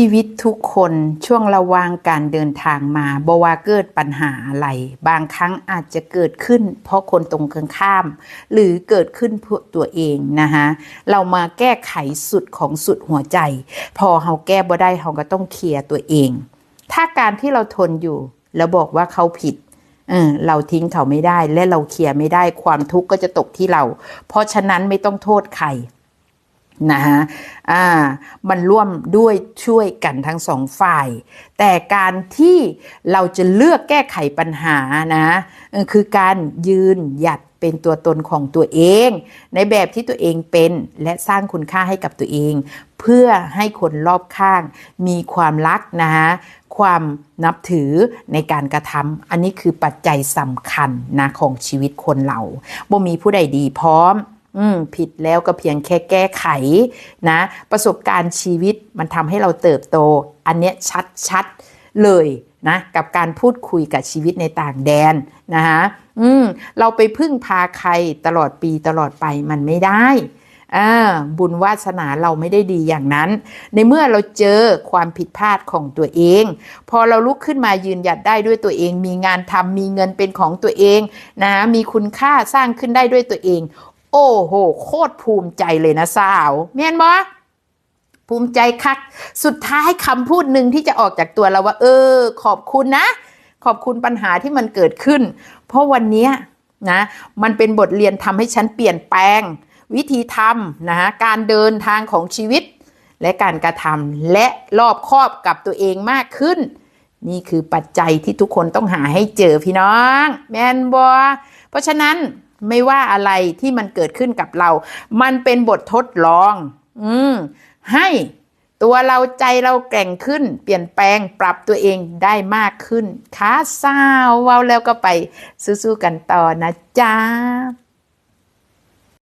ชีวิตทุกคนช่วงระหว่างการเดินทางมาบว่าเกิดปัญหาอะไร บางครั้งอาจจะเกิดขึ้น เพราะคนตรงกันข้าม หรือเกิดขึ้นเพราะตัวเองนะคะเรามาแก้ไขสุดของสุดหัวใจ พอเราแก้บ่ได้เราก็ต้องเคลียร์ตัวเอง ถ้าการที่เราทนอยู่แล้วบอกว่าเขาผิดเออเราทิ้งเขาไม่ได้และเราเคลียร์ไม่ได้ความทุกข์ก็จะตกที่เรา เพราะฉะนั้นไม่ต้องโทษใคร นะฮะอ่า มันร่วมด้วยช่วยกันทั้งสองฝ่าย แต่การที่เราจะเลือกแก้ไขปัญหานะ คือการยืนหยัดเป็นตัวตนของตัวเอง ในแบบที่ตัวเองเป็นและสร้างคุณค่าให้กับตัวเอง เพื่อให้คนรอบข้าง มีความรักนะฮะความนับถือในการกระทำอันนี้คือปัจจัยสำคัญนะของชีวิตคนเราบ่มีผู้ใดดีพร้อม อืมผิดแล้วก็เพียงแค่แก้ไขนะ ประสบการณ์ชีวิตมันทำให้เราเติบโต อันเนี้ยชัดๆเลยนะกับการพูดคุยกับชีวิตในต่างแดนนะคะอืมเราไปพึ่งพาใครตลอดปีตลอดไปมันไม่ได้อ่าบุญวาสนาเราไม่ได้ดีอย่างนั้น ในเมื่อเราเจอความผิดพลาดของตัวเอง พอเราลุกขึ้นมายืนหยัดได้ด้วยตัวเอง มีงานทำมีเงินเป็นของตัวเองนะมีคุณค่าสร้างขึ้นได้ด้วยตัวเอง โอ้โห โคตรภูมิใจเลยนะสาวเมียนบอภูมิใจคัก สุดท้ายคำพูดหนึ่งที่จะออกจากตัวเราว่า เออ ขอบคุณนะ ขอบคุณปัญหาที่มันเกิดขึ้น เพราะวันนี้นะ มันเป็นบทเรียนทำให้ฉันเปลี่ยนแปลง วิธีทำนะฮะการเดินทางของชีวิต และการกระทำและรอบครอบกับตัวเองมากขึ้น นี่คือปัจจัยที่ทุกคนต้องหาให้เจอพี่น้อง แมนบอเพราะฉะนั้น ไม่ว่าอะไรที่มันเกิดขึ้นกับเรา มันเป็นบททดลอง อืม ให้ตัวเราใจเราแกร่งขึ้น เปลี่ยนแปลงปรับตัวเองได้มากขึ้นค้าซาวเว้าแล้วก็ไปสู้ๆกันต่อนะจ๊ะ